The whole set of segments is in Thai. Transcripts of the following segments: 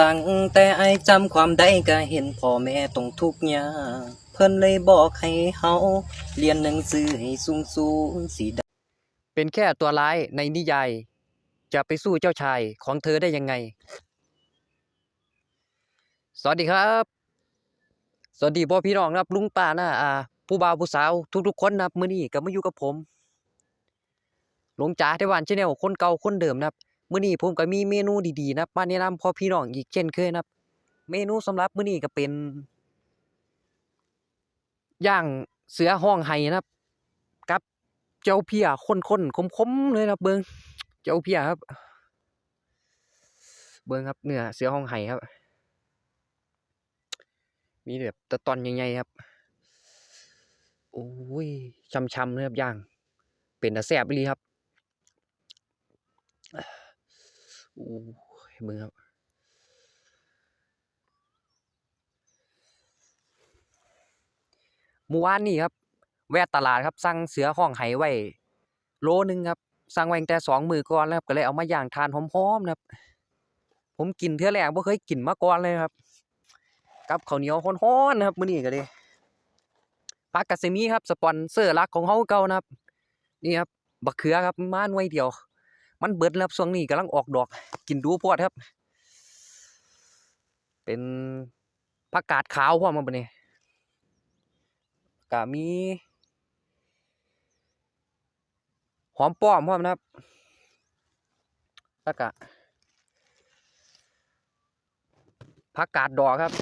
ตั้งแต่ไอจำความได้ก็เห็นพ่อแม่ต้องทุกข์ยากเพิ่นเลยบอกให้เฮาเรียนหนังสือให้สูงสูงสิได้เป็นแค่ตัวร้ายในนิยาย จะไปสู้เจ้าชายของเธอได้ยังไง สวัสดีครับ สวัสดีพ่อพี่น้องนะครับลุงป้าน้าอาผู้บ่าวผู้สาวทุกๆคนนะครับมื้อนี้ก็มาอยู่กับผมหลวงจ๋าที่บ้านชาแนลคนเก่าคนเดิมนะครับ มื้อนี้ผมก็มีเมนูดีๆนะมาแนะนำพ่อพี่น้องอีกเช่นเคยนะครับเมนูสำหรับมื้อนี้ก็เป็นย่างเสือห้องไห้นะครับกับเจ้าเพียข้นๆคมๆเลยนะครับเบิงเจ้าเพียครับ เบิงครับเนื้อเสือห้องไห้ครับ มีแบบตะตอนใหญ่ๆครับโอ้ยช่ำๆเลยครับย่าง เป็นตะแซบเลยครับ อ้ยเบิงครับเมื่อวานนี้ครับ แวะตลาดครับ สั่งเสือห้องไห้ไว้ โลนึงครับ สั่งไว้ตั้งแต่สองมือก่อนแล้วครับ ก็เลยเอามาย่างทานหอมๆนะครับ ผมกินเทื่อแรกบ่เคยกินมาก่อนเลยครับ กับข้าวเหนียวร้อนๆนะครับมื้อนี้ก็เลยผักกะสิมีครับ สปอนเซอร์หลักของเฮาเก่านะครับ นี่ครับ บักเขือครับ มาหน่วยเดียว มันเบิดแล้วครับช่วงนี้กำลังออกดอกกินดูพอดครับ เป็นผักกาดขาวพร้อมครับบัดนี้ก็มีหอมป้อมพร้อมนะครับแล้วก็ผักกาดดอกครับ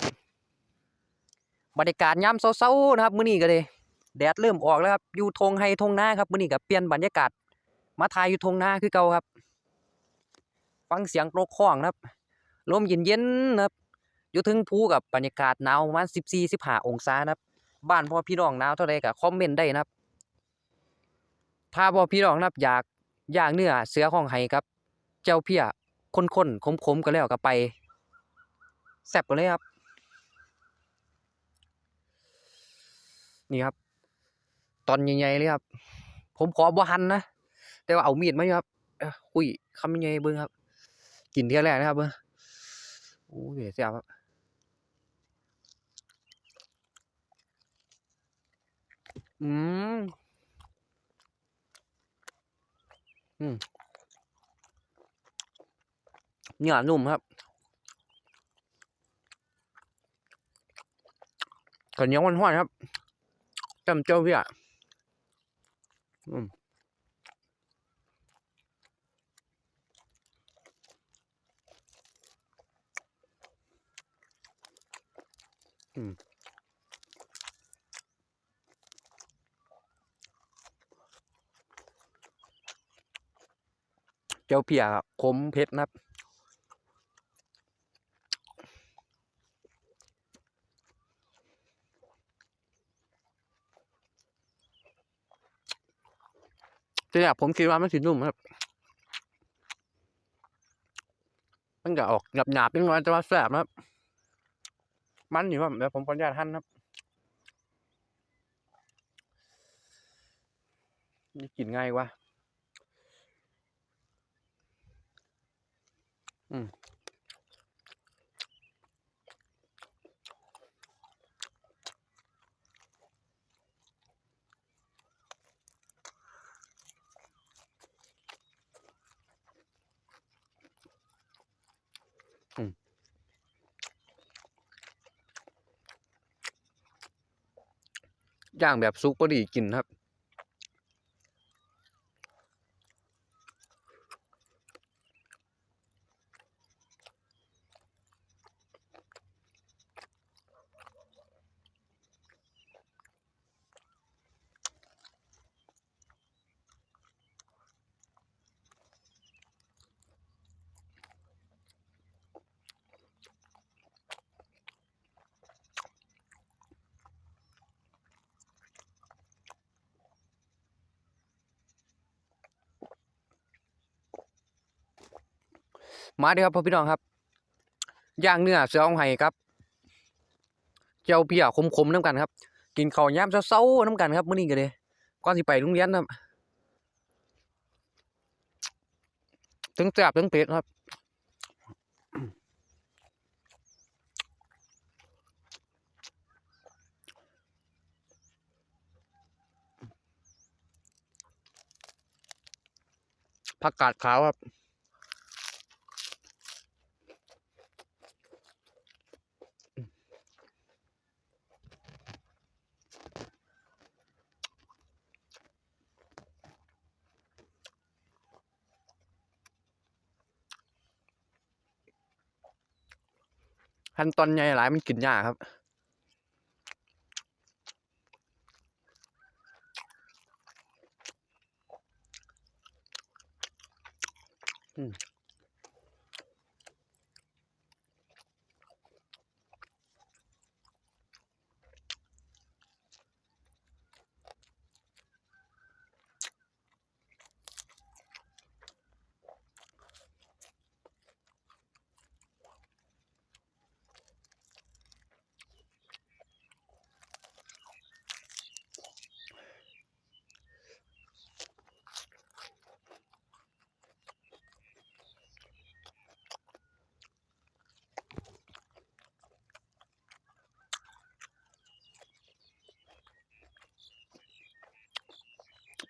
บรรยากาศยามเช้าๆนะครับ มื้อนี้ก็เลยแดดเริ่มออกแล้วครับ อยู่ทงไฮทงหน้าครับ มื้อนี้ก็เปลี่ยนบรรยากาศ มาถ่ายอยู่ทงนาคือเก่าครับ ฟังเสียงโกรกข้องครับลมเย็นๆนะครับอยู่ถึงภูกับบรรยากาศหนาวประมาณ14-15องศานะครับ บ้านพ่อพี่น้องหนาวเท่าใดก็คอมเมนต์ได้นะครับ ถ้าพ่อพี่น้องนะครับอยากย่างเนื้อเสือของไห้ครับ เจ้าเพียข้นๆขมๆก็แล้วก็ไปแซ่บกันเลยครับ นี่ครับ ตอนใหญ่ๆเลยครับ ผมขอบ่หันนะ แต่ว่าเอามีดมาอยู่ครับคุยคำใหญ่เบิ่งครับ กินเที่ยแรกนะครับเบิ่งโอ้ยแซ่บครับอืมอืมเนื้อนุ่มครับข้าวเนียวันห้อนครับจำเจ้าพี่อะอืม อืมเจ้าเพียครับขมเผ็ดนะครับทีแรกผมคิดว่ามันสินุ่มครับ มันจะออกหยาบๆนิดหน่อยแต่ว่าแซ่บนะครับ มันอยู่ครับเดี๋ยวผมขออนุญาตหั่นครับนี่กินง่ายกว่า อืมอืม ย่างแบบซุปพอดีกินครับ มาเด้อครับพ่อพี่น้องครับย่างเนื้อเสืออ่องไห้ครับ เจ้าเปียคมๆน้ำกันครับ กินข้าวย่ามเศร้าๆน้ำกันครับมื่อนี้กันเลยก่อนที่ไปโรงเรียนครับถึงแสบถึงเผ็ดครับผักกาดขาวครับ ขั้นตอนใหญ่หลายมันกินยากครับ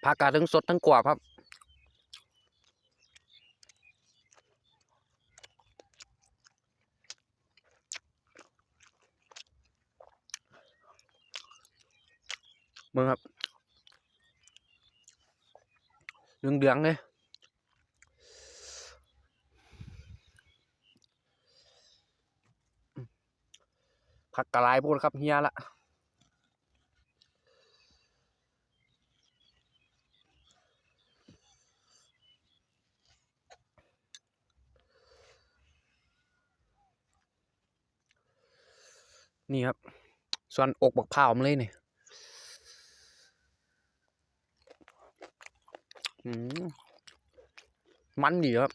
ผักกาดทั้งสดทั้งกรอบครับมึงครับเหลืองๆเลยอืมผักกะลายพูดครับเฮียละ นี่ครับ ส่วนอกบักพร้าวมาเลยนี่ยมมันดีครับ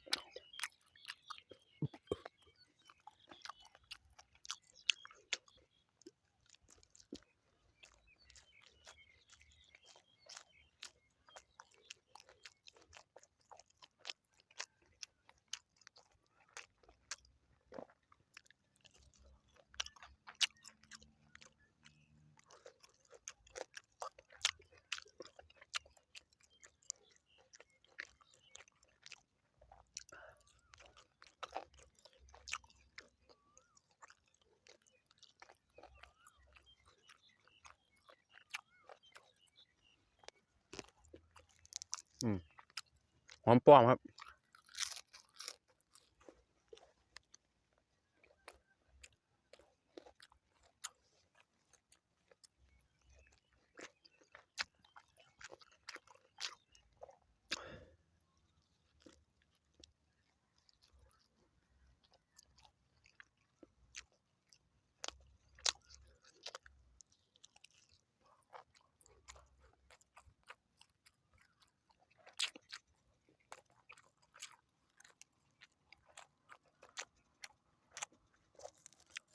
หอมป้อมครับ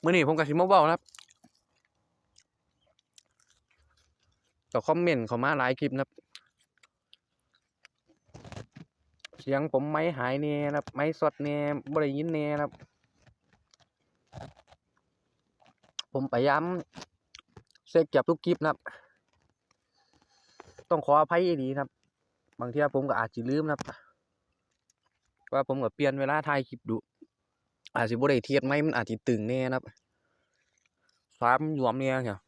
มื่อนี้ผมกับชิมาเว้านะครับต่อคอมเมนต์เขามาหลายคลิปนะครับ เสียงผมไม่หายเนี่ยนะครับ ไม่สดเนี่ยบ่ได้ยินเนี่ยนะครับ ผมพยายามเช็คเก็บทุกคลิปนะครับ ต้องขออภัยดีนะครับ บางทีผมก็อาจจะลืมนะครับ ว่าผมก็เปลี่ยนเวลาถ่ายคลิปดู อาจจะบ่ได้เทียดไหมมันอาจจะตึงแน่นะครับฟ้ามันหยวมเนี่ยเนี่ย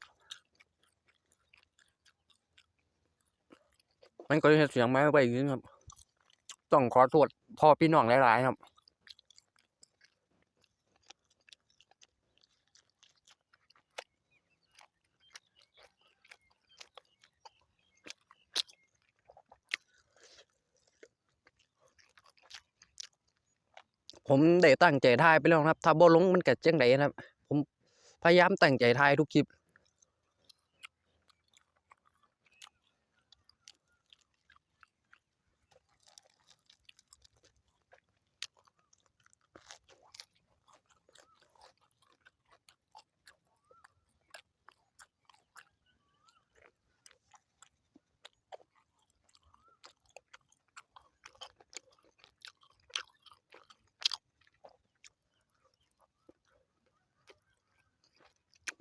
มันก็จะเสียงไม้ไปย่นครับ ต้องขอโทษพ่อพี่น้องหลายๆครับ ผมได้ตั้งใจถ่ายไปแล้วนะครับ ถ้าบ่ลงมันก็จังไดนะครับ ผมพยายามตั้งใจถ่ายทุกคลิป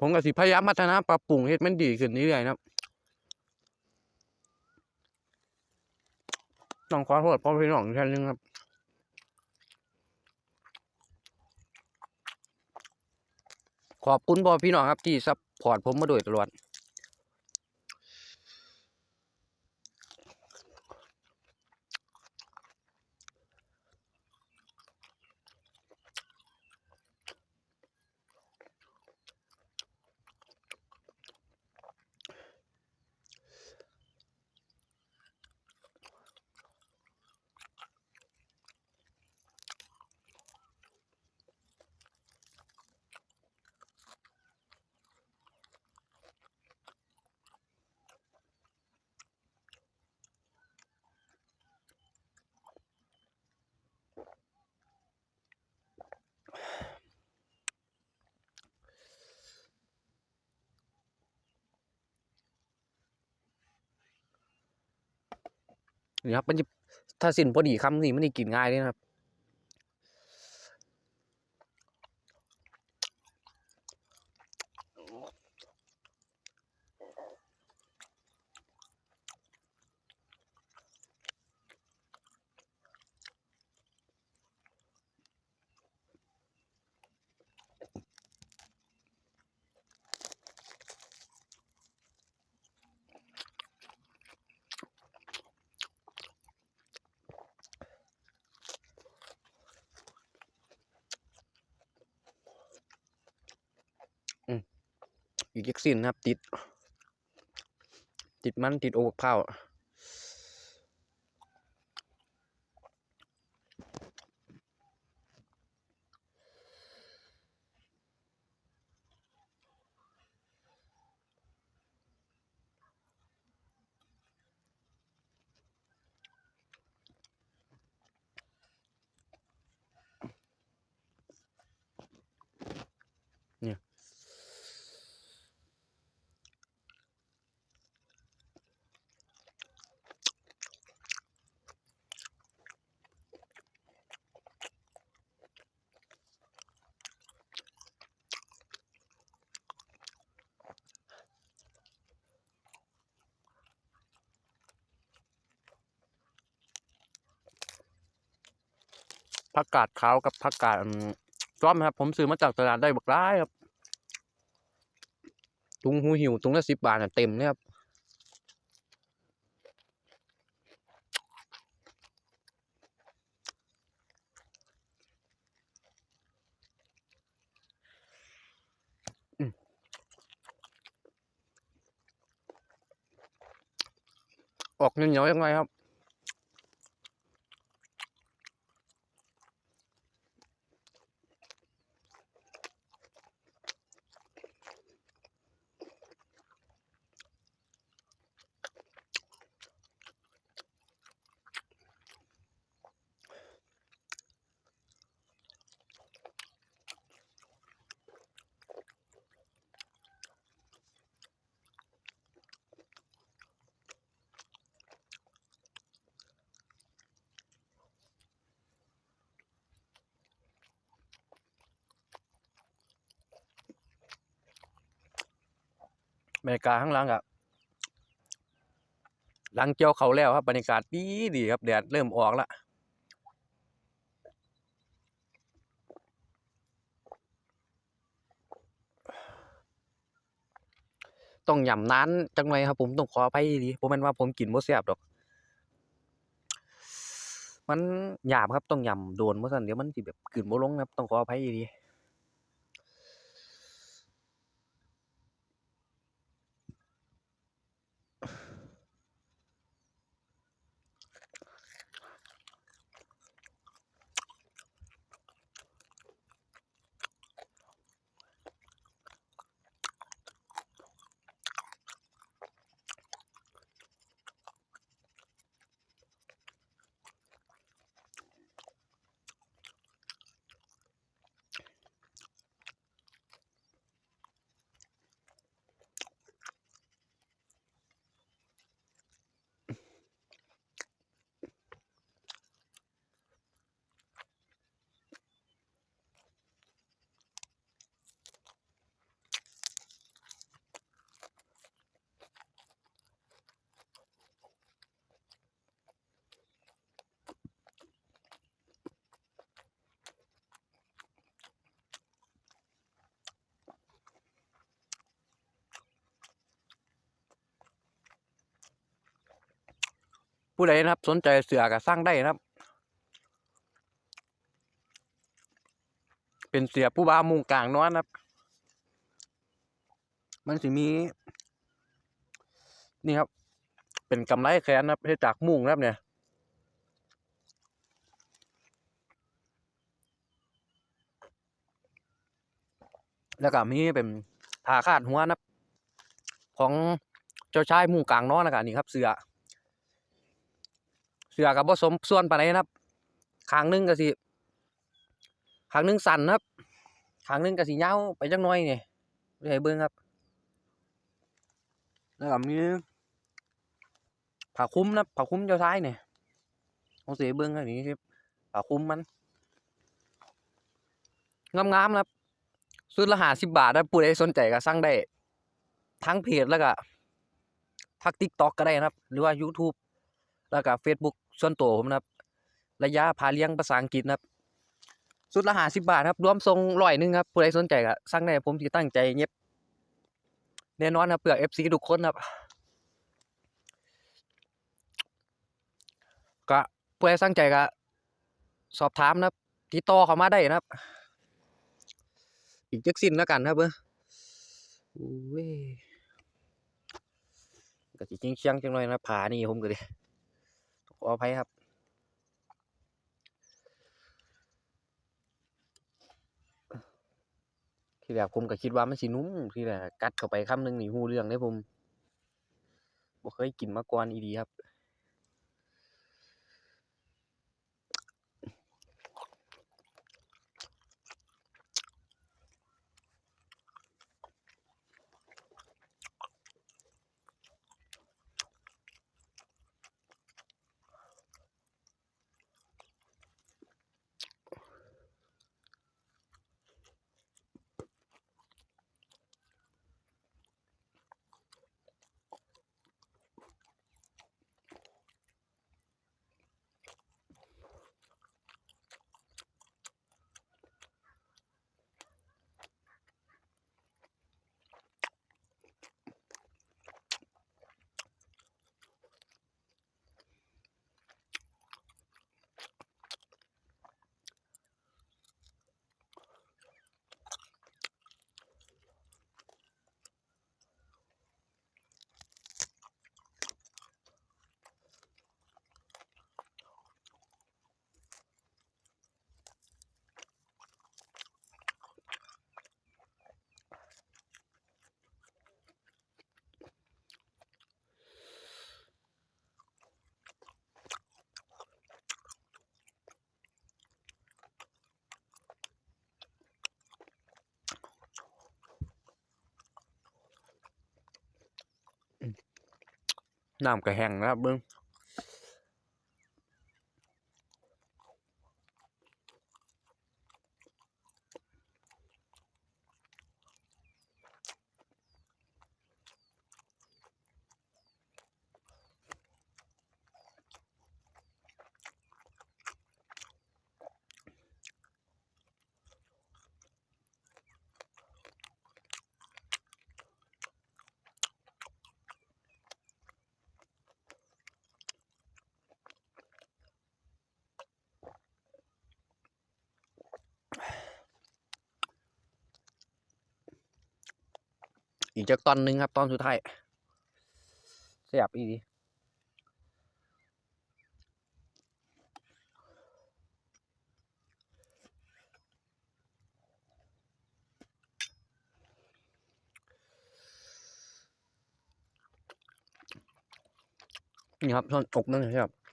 ผมก็สิพยายามพัฒนาปรับปรุงเฮ็ดมันดีขึ้นเรื่อยๆนะครับต้องขอโทษพ่อพี่น้องอีกท่านนึงครับขอบคุณพ่อพี่น้องครับที่ซัพพอร์ตผมมาโดยตลอด นี่ครับมันจะถ้าสิ้นพอดีคำนี่มันนี่กินง่ายเลยนะครับ อีกเล็กซินนะครับ ติด ติดมันติดโอกข้าว ผักกาดขาวกับผักกาดซ้อมครับ ผมซื้อมาจากตลาดได้บักร้ายครับตุงหูหิวตุงละสิบบาทน่ะเต็มเลยครับออกเหนียวยังไงครับ บรรยากาศข้างหล่างอะหลังเกี่ยวเขาแล้วครับบรรยากาศดีดีครับแดดเริ่มออกละต้องหย่ำนานจังไงครับ ผมต้องขออภัยดีผมเป็นว่าผมกินบ่แซ่บดอก มันหยาบครับต้องหย่ำโดนบ่ซั่นเดี๋ยวมันสิแบบกลืนบ่ลงครับต้องขออภัยดี ผู้ใดนะครับ สนใจเสือก็สร้างได้นะครับ เป็นเสือผู้บ่ามุงกลางนอนนะครับ มันสิมี นี่ครับ เป็นกำไรแขนนะครับเฮ็ดจากมุงนะครับเนี่ยแล้วก็มีเป็นผ้าคาดหัวนะครับของเจ้าชายมู่กลางนอนนะครับนี่ครับเสือ เสือกับผสมส่วนปานใดนะครับข้างหนึงก็สิข้างหนึงสั้นครับข้างหนึงก็สิยาวไปจักหน่อยนี่ให้เบิ่งครับแล้วก็มีผ้าคลุมนะครับผ้าคลุมเจ้าชายนี่เอาสิให้เบิ่งอันนี้ครับผ้าคลุมมันงามๆนะครับสุดละ50บบาทนะผู้ใดสนใจก็สั่งได้ ทั้งเพจแล้วก็ทัก TikTok ก็ได้นะครับ หรือว่า YouTube แล้วก็ Facebook ส่วนตัวผมนะครับ ระยะพาเลี้ยงภาษาอังกฤษนะครับ สุดละ50บาทครับ รวมทรงร้อยหนึงครับ ผู้ใดสนใจก็สั่งได้ผมสิตั้งใจเย็บแน่นอนครับเพื่อ FC ทุกคนครับก็ผู้ใดสนใจก็สอบถามนะครับติดต่อเขามาได้นะครับ อีกจักสิ้นแล้วกันครับเบ้อโอ้ยก็สิจริงเชียงจังหน่อยนะผานี่ผมก็ดิข ออภัยครับ ที่แรกผมก็คิดว่ามันสินุ่มที่แรกกัดเข้าไปคำหนึ่งนี่หูเรื่องเลยผมบ่เคยกินมาก่อนอีดีครับ น้ำก็แห้งนะครับเบิ่ง อีกจักตอนหนึงครับ ตอนสุดท้ายแซ่บอีหลีนี่ครับส่วนอกนั่นครับ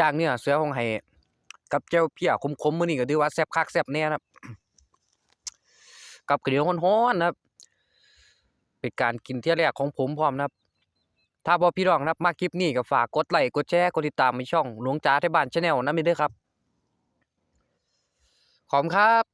ย่างเนี่ยเสือของไห้กับเจ้าเพียคมๆมมื้อนี้ก็ถือว่าแซ่บคักแซ่บแน่นะครับกับข้าวเหนียวฮ้อนๆนะครับ เป็นการกินเที่ยแรกของผมพร้อมนะครับ ถ้าพอพี่น้องนะครับมาคลิปนี้ก็ฝากกดไลค์กดแชร์กดติดตามในช่องหลวงจ้าที่บ้าน Channel นำเด้อครับ ขอบคุณครับ